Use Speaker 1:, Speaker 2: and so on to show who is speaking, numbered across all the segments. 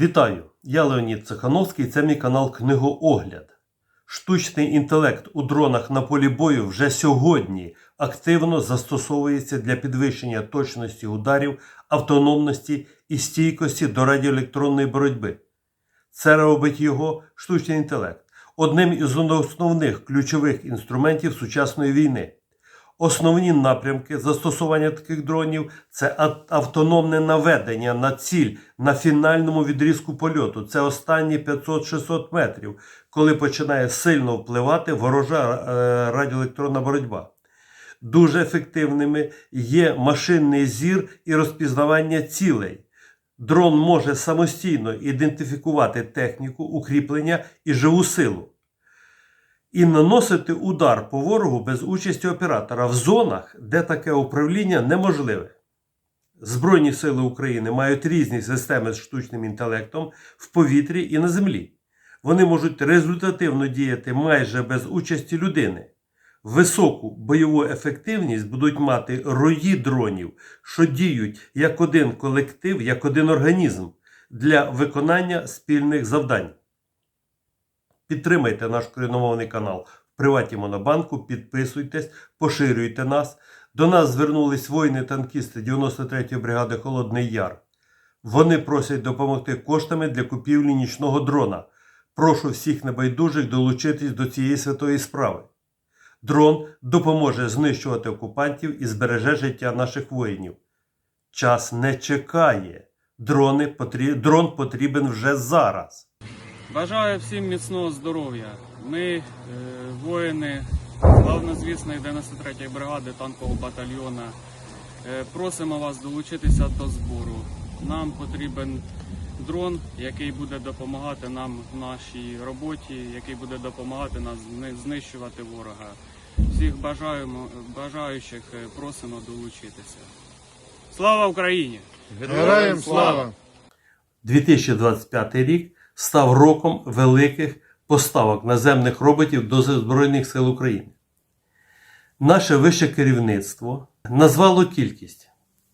Speaker 1: Вітаю! Я Леонід Цехановський, це мій канал Книгоогляд. Штучний інтелект у дронах на полі бою вже сьогодні активно застосовується для підвищення точності ударів, автономності і стійкості до радіоелектронної боротьби. Це робить його штучний інтелект одним із основних ключових інструментів сучасної війни. Основні напрямки застосування таких дронів це автономне наведення на ціль на фінальному відрізку польоту. Це останні 500-600 метрів, коли починає сильно впливати ворожа е, радіоелектронна боротьба. Дуже ефективними є машинний зір і розпізнавання цілей. Дрон може самостійно ідентифікувати техніку, укріплення і живу силу і наносити удар по ворогу без участі оператора в зонах, де таке управління неможливе. Збройні сили України мають різні системи з штучним інтелектом в повітрі і на землі. Вони можуть результативно діяти майже без участі людини. Високу бойову ефективність будуть мати рої дронів, що діють як один колектив, як один організм для виконання спільних завдань. Підтримайте наш коріномовний канал в приваті Монобанку, підписуйтесь, поширюйте нас. До нас звернулись воїни-танкісти 93-ї бригади Холодний Яр. Вони просять допомогти коштами для купівлі нічного дрона. Прошу всіх небайдужих долучитись до цієї святої справи. Дрон допоможе знищувати окупантів і збереже життя наших воїнів. Час не чекає. Дрони потрі... Дрон потрібен вже зараз.
Speaker 2: Бажаю всім міцного здоров'я. Ми, е, воїни славнозвісної 93-ї бригади танкового батальйона, е, просимо вас долучитися до збору. Нам потрібен дрон, який буде допомагати нам в нашій роботі, який буде допомагати нас знищувати ворога. Всіх бажаємо, бажаючих е, просимо долучитися. Слава Україні!
Speaker 3: Героям слава!
Speaker 1: 2025 рік став роком великих поставок наземних роботів до Збройних сил України. Наше вище керівництво назвало кількість.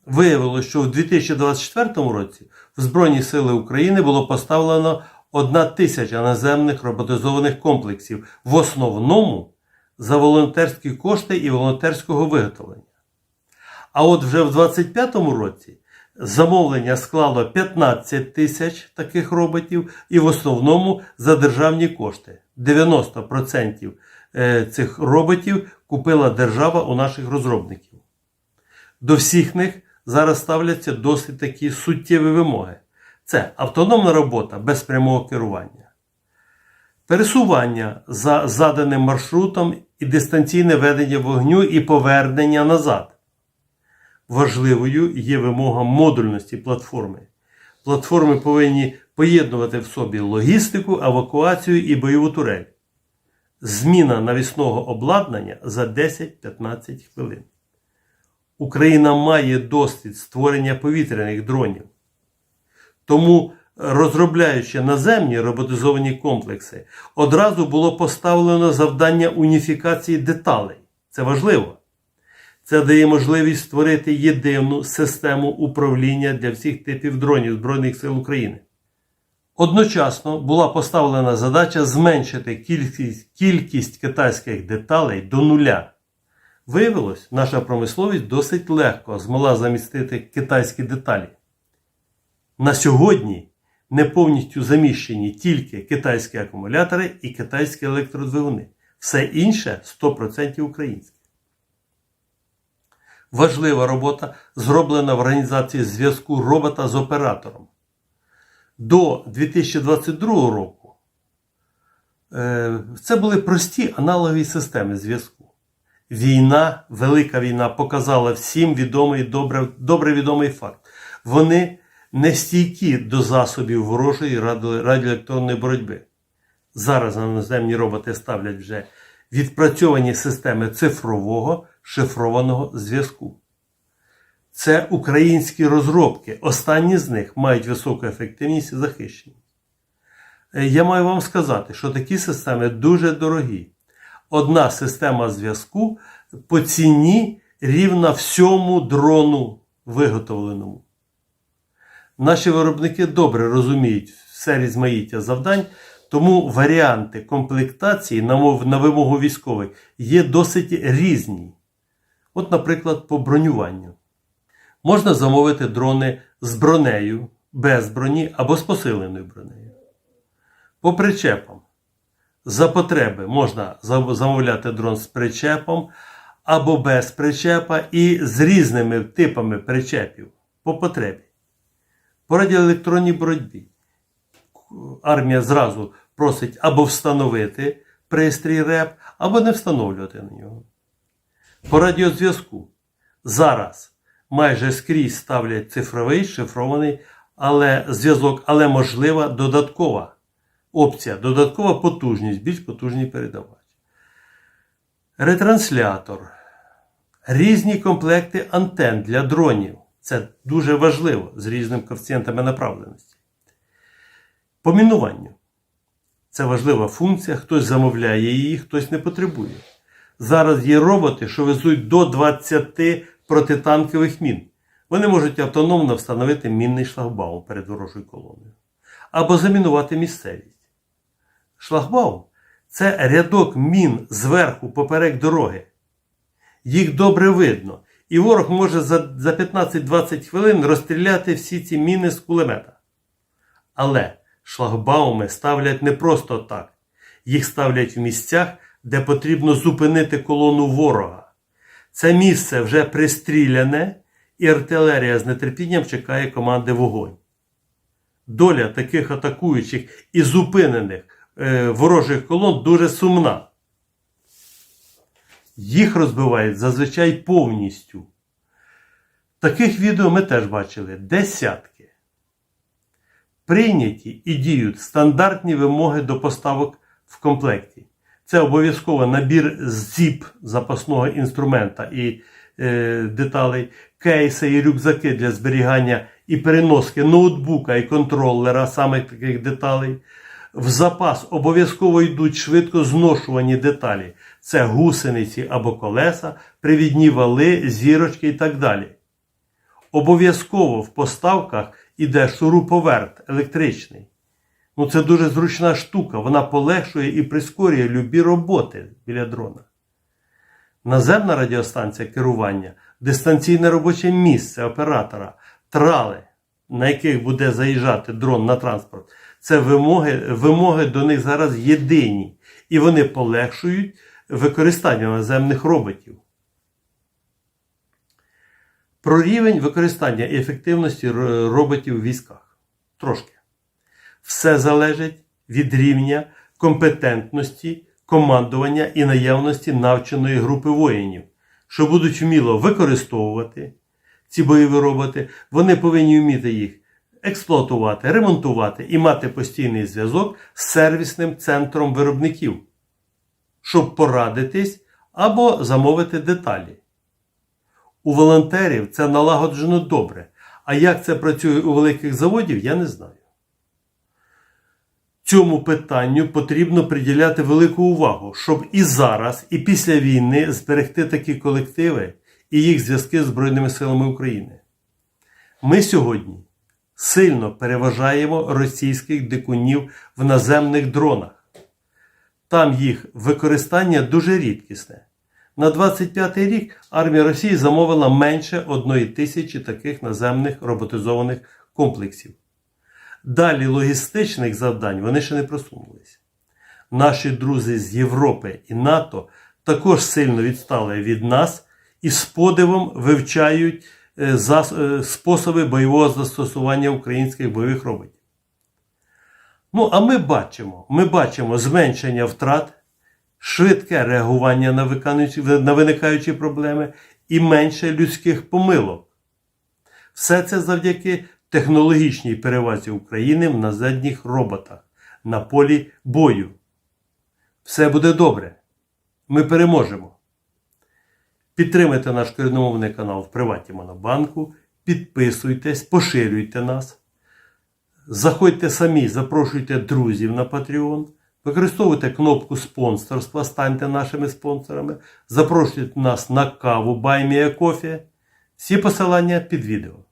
Speaker 1: Виявилося, що в 2024 році в Збройні Сили України було поставлено 1 тисяча наземних роботизованих комплексів, в основному за волонтерські кошти і волонтерського виготовлення. А от вже в 2025 році замовлення склало 15 тисяч таких роботів, і в основному за державні кошти. 90% е, цих роботів купила держава у наших розробників. До всіх них зараз ставляться досить такі суттєві вимоги. Це автономна робота без прямого керування, пересування за заданим маршрутом і дистанційне ведення вогню і повернення назад. Важливою є вимога модульності платформи. Платформи повинні поєднувати в собі логістику, евакуацію і бойову турель. Зміна навісного обладнання за 10-15 хвилин. Україна має досвід створення повітряних дронів. Тому, розробляючи наземні роботизовані комплекси, одразу було поставлено завдання уніфікації деталей. Це важливо. Це дає можливість створити єдину систему управління для всіх типів дронів Збройних сил України. Одночасно була поставлена задача зменшити кількість, кількість китайських деталей до нуля. Виявилось, наша промисловість досить легко змогла замістити китайські деталі. На сьогодні не повністю заміщені тільки китайські акумулятори і китайські електродвигуни. Все інше 100% українське. Важлива робота зроблена в організації зв'язку робота з оператором. До 2022 року е, це були прості аналогові системи зв'язку. Війна, велика війна показала всім відомий, добре, добре відомий факт. Вони не стійкі до засобів ворожої радіоелектронної боротьби. Зараз на наземні роботи ставлять вже відпрацьовані системи цифрового шифрованого зв'язку. Це українські розробки. Останні з них мають високу ефективність і захищеність. Е, Я маю вам сказати, що такі системи дуже дорогі. Одна система зв'язку по ціні рівна всьому дрону виготовленому. Наші виробники добре розуміють все різмаїття завдань, тому варіанти комплектації на вимогу військових є досить різні. От, наприклад, по бронюванню. Можна замовити дрони з бронею, без броні або з посиленою бронею. По причепам. За потреби можна замовляти дрон з причепом або без причепа і з різними типами причепів по потребі. По радіоелектронній боротьбі армія зразу просить або встановити пристрій РЕП, або не встановлювати на нього. По радіозв'язку зараз майже скрізь ставлять цифровий шифрований але зв'язок, але можлива додаткова опція, додаткова потужність, більш потужний передавач. Ретранслятор. Різні комплекти антен для дронів. Це дуже важливо з різними коефіцієнтами направленості. По мінуванню. Це важлива функція, хтось замовляє її, хтось не потребує. Зараз є роботи, що везуть до 20 протитанкових мін. Вони можуть автономно встановити мінний шлагбаум перед ворожою колоною. Або замінувати місцевість. Шлагбаум це рядок мін зверху поперек дороги. Їх добре видно, і ворог може за, за 15-20 хвилин розстріляти всі ці міни з кулемета. Але шлагбауми ставлять не просто так. Їх ставлять в місцях, де потрібно зупинити колону ворога. Це місце вже пристріляне, і артилерія з нетерпінням чекає команди вогонь. Доля таких атакуючих і зупинених е, ворожих колон дуже сумна. Їх розбивають зазвичай повністю. Таких відео ми теж бачили десятки. Прийняті і діють стандартні вимоги до поставок в комплекті. Це обов'язково набір зіп запасного інструмента і е, деталей, кейси і рюкзаки для зберігання і переноски ноутбука і контролера, саме таких деталей. В запас обов'язково йдуть швидко зношувані деталі. Це гусениці або колеса, привідні вали, зірочки і так далі. Обов'язково в поставках іде шуруповерт електричний. Ну, це дуже зручна штука, вона полегшує і прискорює любі роботи біля дрона. Наземна радіостанція керування, дистанційне робоче місце оператора, трали, на яких буде заїжджати дрон на транспорт, це вимоги, вимоги до них зараз єдині, і вони полегшують використання наземних роботів. Про рівень використання і ефективності роботів в військах. Трошки. Все залежить від рівня компетентності, командування і наявності навченої групи воїнів, що будуть вміло використовувати ці бойові роботи, вони повинні вміти їх експлуатувати, ремонтувати і мати постійний зв'язок з сервісним центром виробників, щоб порадитись або замовити деталі. У волонтерів це налагоджено добре. А як це працює у великих заводів, я не знаю. Цьому питанню потрібно приділяти велику увагу, щоб і зараз, і після війни зберегти такі колективи і їх зв'язки з Збройними силами України. Ми сьогодні сильно переважаємо російських дикунів в наземних дронах. Там їх використання дуже рідкісне. На 25 рік армія Росії замовила менше одної тисячі таких наземних роботизованих комплексів. Далі логістичних завдань вони ще не просунулись. Наші друзі з Європи і НАТО також сильно відстали від нас і з подивом вивчають е, е, способи бойового застосування українських бойових роботів. Ну, а ми бачимо, ми бачимо зменшення втрат, швидке реагування на виникаючі проблеми і менше людських помилок. Все це завдяки технологічній перевазі України в наземних роботах на полі бою. Все буде добре. Ми переможемо. Підтримайте наш корінномовний канал в Приваті Монобанку, підписуйтесь, поширюйте нас. Заходьте самі, запрошуйте друзів на Patreon, використовуйте кнопку спонсорства, станьте нашими спонсорами, запрошуйте нас на каву Баймія Кофі. Всі посилання під відео.